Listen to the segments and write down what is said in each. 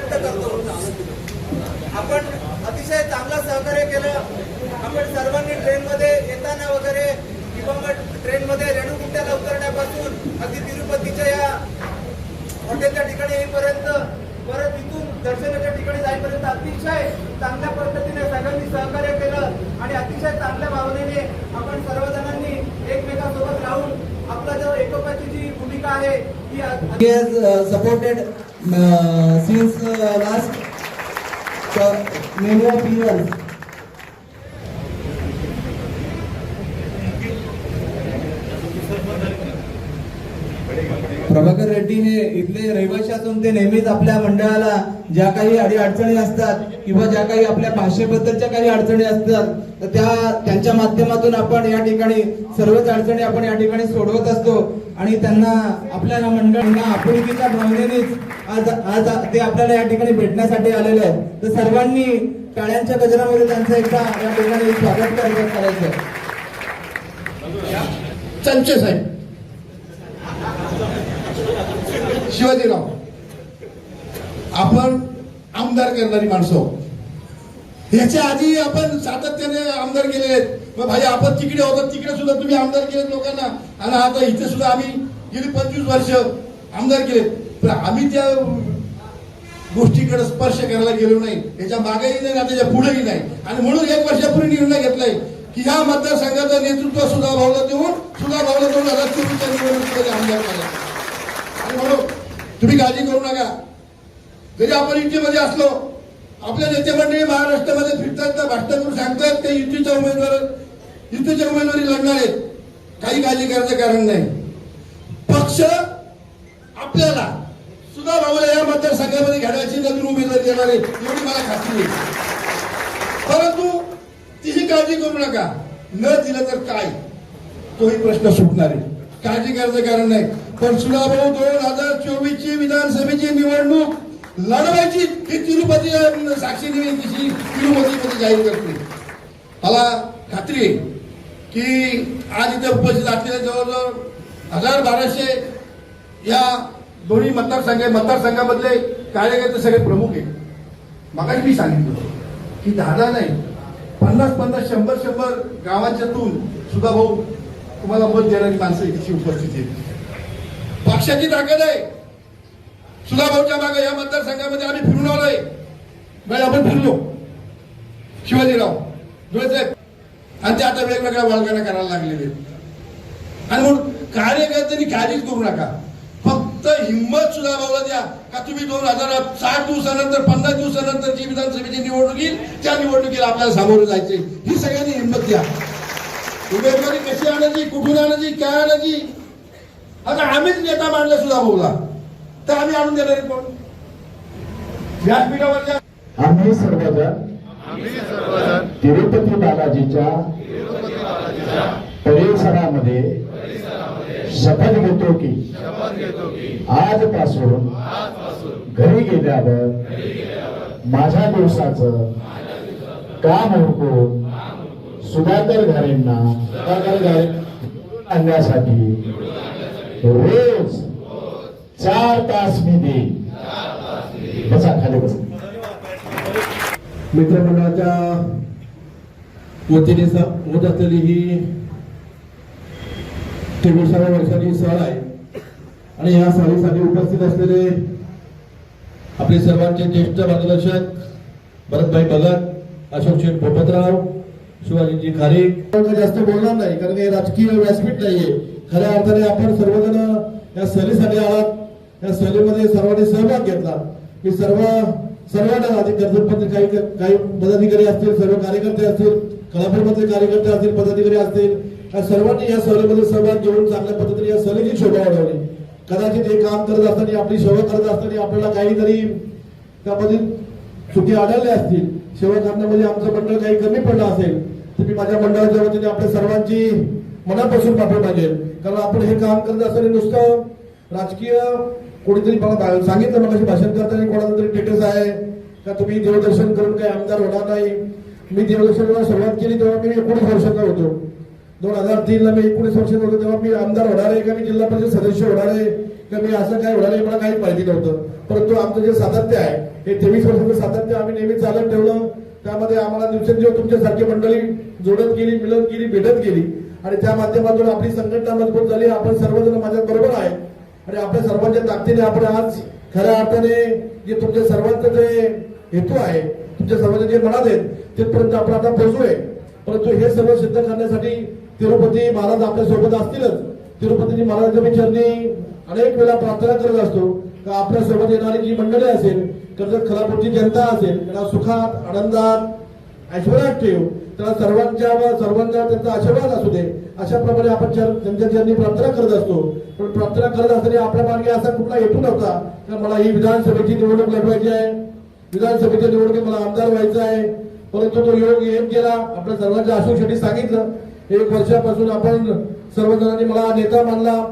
व्यक्त करतो. आपण अतिशय चांगलं सहकार्य केलं. आपण सर्वांनी ट्रेनमध्ये येताना वगैरे किंवा मग ट्रेनमध्ये रेणुकुंट्याला उतरण्यापासून अगदी तिरुपतीच्या या हॉटेलच्या ठिकाणी येईपर्यंत परत इथून दर्शनाच्या ठिकाणी जाईपर्यंत अतिशय चांगल्या पद्धतीने सगळ्यांनी सहकार्य केलं आणि अतिशय चांगल्या भावनेने आपण सर्वजणांनी एकमेकांसोबत राहून आपला जो एकोपाची जी भूमिका आहे He has uh, supported uh, since uh, last uh, many years. Prabhakar Reddy हे इथले रहिवासी असून ते नेहमीच आपल्या मंडळाला ज्या काही अडी अडचणी असतात किंवा ज्या काही आपल्या भाषेबद्दलच्या काही अडचणी असतात तर त्या त्यांच्या माध्यमातून आपण या ठिकाणी सर्वच अडचणी आपण या ठिकाणी सोडवत असतो. आणि त्यांना आपल्या मंडळांना आपुलकीच्या भावनेनेच आज आज ते आपल्याला या ठिकाणी भेटण्यासाठी आलेले आहेत. तर सर्वांनी टाळ्यांच्या गजरामध्ये त्यांचं एकदा या ठिकाणी स्वागत करायचं करायचं चंचे साहेब. शिवाजीराव आपण आमदार करणारी माणसं. ह्याच्या याच्या आधी आपण सातत्याने आमदार केले आहेत. मग भाई आपण तिकडे होतो तिकडे सुद्धा तुम्ही आमदार केलेत लोकांना. आणि आता इथे सुद्धा आम्ही गेली पंचवीस वर्ष आमदार केले पण आम्ही त्या गोष्टीकडे स्पर्श करायला गेलो नाही. त्याच्या मागेही नाही त्याच्या पुढेही नाही. आणि म्हणून एक वर्षापूर्वी निर्णय घेतलाय की ह्या मतदारसंघाचं नेतृत्व सुद्धा भावला देऊन सुद्धा भावला देऊन हजार चोवीसच्या निवडणुकीमध्ये आमदार करायचं. तुम्ही काळजी करू नका. जरी आपण युतीमध्ये असलो आपल्या नेते मंडळी महाराष्ट्रामध्ये फिरतात ना भाषण करून सांगतात ते युतीच्या उमेदवार युतीच्या उमेदवारी लढणार आहेत. काही काळजी करायचं कारण नाही. पक्ष आपल्याला सुद्धा भाऊला या मतदारसंघामध्ये घेण्याची नवीन उमेदवारी देणार आहे एवढी मला खात्री आहे. परंतु तिची काळजी करू नका. न दिलं तर काय? तोही प्रश्न सुटणार आहे. काळजी करायचं कारण नाही. पण सुनाभाऊ दोन हजार राज्याची विधानसभेची निवडणूक लढवायची ही तिरुपती साक्षी तिची तिरुपतीमध्ये जाहीर करते. मला खात्री आहे की आज इथे उपस्थित असलेले जवळजवळ हजार बाराशे या दोन्ही मतदारसंघ मतदारसंघामधले कार्यकर्ते सगळे प्रमुख आहेत. मगाशी मी सांगितलं की दादा नाही पन्नास पन्नास शंभर शंभर गावांच्यातून सुद्धा भाऊ तुम्हाला मत देणारी माणसं इथे उपस्थित आहेत. पक्षाची ताकद आहे. सुधाभाऊच्या मागे या मतदारसंघामध्ये आम्ही फिरून आलोय. म्हणजे आपण फिरलो. शिवाजीराव धुळेसाहेब आणि ते आता वेगवेगळ्या वळगाना करायला लागलेले आहेत. आणि म्हणून कार्यकर्त्यांनी काळजीच करू नका. फक्त हिंमत सुद्धा भाऊला द्या. का तुम्ही दोन हजार साठ दिवसानंतर पन्नास दिवसानंतर जी विधानसभेची निवडणूक येईल त्या निवडणुकीला आपल्याला सामोरं जायचे. ही सगळ्यांनी हिंमत द्या. उमेदवारी कशी आणायची कुठून आणायची काय आणायची? आता आम्हीच नेता मांडला सुद्धा भाऊला तर आम्ही आणून देणार कोण व्यासपीठावरच्या आम्ही सर्वजण तिरुपती बालाजीच्या परिसरामध्ये शपथ घेतो की आजपासून घरी गेल्यावर माझ्या दिवसाचं काम हुकून सुधाकर घरेंना सुधाकर घरे आणण्यासाठी रोज चार तास मी देईन. बसा खाली बसा. मित्रमंडळाच्या वतीने होत असलेली ही तेविसाव्या वर्षाची सहल आहे. आणि या सहलीसाठी उपस्थित असलेले आपले सर्वांचे ज्येष्ठ मार्गदर्शक भरतभाई भगत अशोक शेठ पोपतराव शिवाजीजी खारीक जास्त बोलणार नाही कारण हे राजकीय व्यासपीठ नाहीये. खऱ्या अर्थाने आपण सर्वजण या सहलीसाठी आलात. या सहलीमध्ये सर्वांनी सहभाग घेतला. की सर्व सर्वांना आधी कर्जतमधले काही काही पदाधिकारी असतील सर्व कार्यकर्ते असतील कलापूरमधले कार्यकर्ते असतील पदाधिकारी असतील या सर्वांनी या सहलीमध्ये सहभाग घेऊन चांगल्या पद्धतीने या सहलीची शोभा वाढवली. कदाचित हे काम करत असताना आपली सेवा करत असताना आपल्याला काहीतरी त्यामध्ये चुकी आढळल्या असतील. सेवा करण्यामध्ये आमचं मंडळ काही कमी पडलं असेल तर मी माझ्या मंडळाच्या वतीने आपल्या सर्वांची मनापासून पाठवून मागेल कारण आपण हे काम करत असताना नुसतं राजकीय कोणीतरी मला सांगितलं मग भाषण करताना कोणाला तरी टेटस आहे का तुम्ही देवदर्शन करून काही आमदार होणार नाही? मी देवदर्शनाला सुरुवात केली तेव्हा मी एकोणीस वर्षाचा होतो. दोन हजार तीन ला मी एकोणीस वर्षाचा होतो तेव्हा मी आमदार होणार आहे का? मी जिल्हा परिषद सदस्य होणार आहे का मी असं काय होणार आहे मला काहीच माहिती नव्हतं. परंतु आमचं जे सातत्य आहे हे तेवीस वर्षाचं सातत्य आम्ही नेहमी चालत ठेवलं. त्यामध्ये आम्हाला दिवसेंदिवस तुमच्यासारखी मंडळी जोडत गेली मिळत गेली भेटत गेली आणि त्या माध्यमातून आपली संघटना मजबूत झाली. आपण सर्वजण माझ्या बरोबर आहे. आणि आपल्या सर्वांच्या ताकदीने आपण आज खऱ्या अर्थाने जे तुमच्या सर्वांचं जे हेतू आहे तुमच्या सर्वांचे जे मनात आहेत तिथपर्यंत आपण आता पोहोचलोय. परंतु हे सर्व सिद्ध करण्यासाठी तिरुपती महाराज आपल्यासोबत असतीलच. तिरुपतीजी महाराजांच्या विचारणी अनेक वेळा प्रार्थना करत असतो. का आपल्यासोबत येणारी जी मंडळी असेल कर्जत खलापूरची जनता असेल त्यांना सुखात आनंदात ऐश्वर्यात ठेव त्याला सर्वांच्या सर्वांच्या त्यांचा आशीर्वाद असू दे. अशाप्रमाणे आपण चर- त्यांच्या चरणी प्रार्थना करत असतो पण प्रार्थना करत असताना आपल्या मार्गे असा कुठला हेतू नव्हता. तर मला ही विधानसभेची निवडणूक लढवायची आहे. विधानसभेच्या निवडणुकीत मला आमदार व्हायचं आहे. परंतु तो योग येत गेला. आपल्या सर्वांच्या अशोक शेट्टी सांगितलं. एक वर्षापासून आपण सर्वजणांनी मला नेता मानला.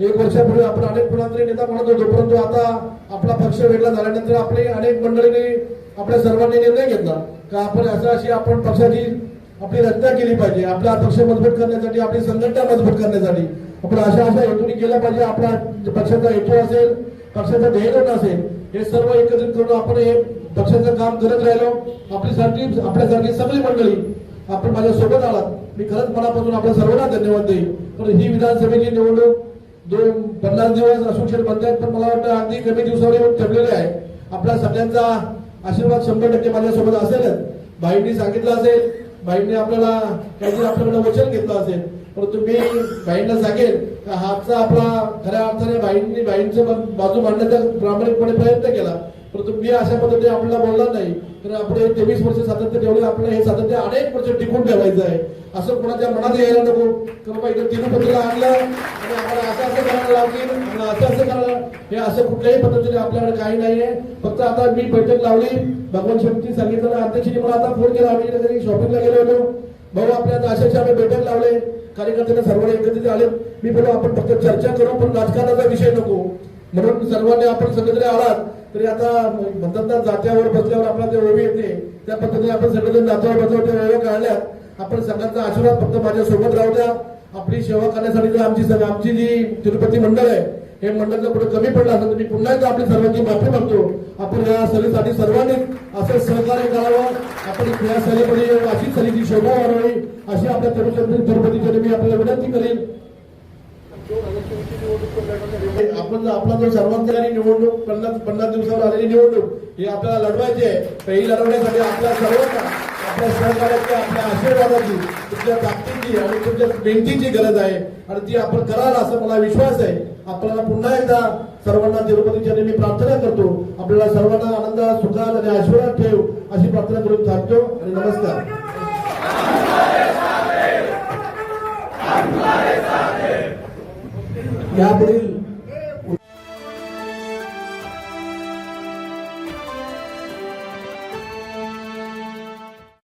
एक वर्षापूर्वी आपण अनेक कुणातरी नेता म्हणत होतो परंतु आता आपला पक्ष वेगळा झाल्यानंतर आपले अनेक मंडळींनी आपल्या सर्वांनी निर्णय घेतला का आपण असं अशी आपण पक्षाची आपली रचना केली पाहिजे आपला पक्ष मजबूत करण्यासाठी आपली संघटना मजबूत करण्यासाठी. आपण अशा अशा हेतूने केला पाहिजे आपला पक्षाचा हेतू असेल पक्षाचं ध्येय असेल हे सर्व एकत्रित करून आपण हे पक्षाचं काम करत राहिलो. आपल्यासाठी आपल्यासाठी आपल्यासारखी सगळी मंडळी आपण माझ्या सोबत आलात. मी खरंच मनापासून आपल्या सर्वांना धन्यवाद देईल पण ही विधानसभेची निवडणूक दोन पन्नास दिवस असू शेठ म्हणतात पण मला वाटतं अगदी कमी दिवसावर येऊन ठरलेले आहे. आपला सगळ्यांचा आशीर्वाद शंभर टक्के माझ्यासोबत असेलच. भाईंनी सांगितलं असेल भाईंनी आपल्याला काहीतरी आपल्याकडे वचन घेतलं असेल. परंतु मी भाईंना सांगेन का हातचा आपला खऱ्या अर्थाने भाईंनी भाईंचं बाजू मांडण्याचा प्रामाणिकपणे प्रयत्न केला. परंतु मी अशा पद्धतीने आपल्याला बोलला नाही तर आपण हे तेवीस वर्ष सातत्य ठेवले आपल्याला हे सातत्य अनेक वर्ष टिकून ठेवायचं आहे. असं कोणाच्या मनात यायला नको. तर बाबा इथं तिरुपतीला आणलं आणि आम्हाला असं असं करायला लावतील आम्हाला असं असं करायला हे असं कुठल्याही पद्धतीने आपल्याकडे काही नाहीये. फक्त आता मी बैठक लावली. भगवान शेट्टी सांगितलं अध्यक्षांनी मला आता फोन केला. आम्ही तरी शॉपिंगला गेलो होतो. भाऊ आपल्या आता अशाचे आम्ही बैठक लावले. कार्यकर्त्यांना सर्वांना एकत्रित आले. मी बोललो आपण फक्त चर्चा करू पण राजकारणाचा विषय नको. म्हणून सर्वांनी आपण सगळे आलात. तरी आता म्हणतात ना जात्यावर बसल्यावर आपला ते ओळी येते. त्या पद्धतीने आपण सगळेजण जात्यावर बसल्यावर त्या ओळ्या काढल्यात. आपण सगळ्यांचा आशीर्वाद फक्त माझ्या सोबत राहू द्या. आपली सेवा करण्यासाठी आमची सगळं- आमची जी तिरुपती मंडळ आहे हे मंडळ जर कुठे कमी पडलं असेल तर मी पुन्हा एकदा आपली सर्वांची माफी मागतो. आपण या सलीसाठी सर्वांनी असं सहकार्य करावं. आपण या सलीमध्ये अशी सलीची शोभा वाढवावी. अशी आपल्या तिरुपती तिरुपतीकडे मी आपल्याला विनंती करेन. आपण आपला जो सर्वात निवडणूक पन्नास पन्नास दिवसावर आलेली निवडणूक ही आपल्याला लढवायची आहे तर ही लढवण्यासाठी आपल्या सर्वांना आपल्या सहकार्याची आपल्या आशीर्वादाची तुमच्या ताकदीची आणि तुमच्या मेहनतीची गरज आहे आणि ती आपण कराल असं मला विश्वास आहे आपल्याला पुन्हा एकदा सर्वांना तिरुपतीच्या मी प्रार्थना करतो आपल्याला सर्वांना आनंदात सुखात आणि आशीर्वाद ठेव अशी प्रार्थना करून थांबतो आणि नमस्कार यापुढील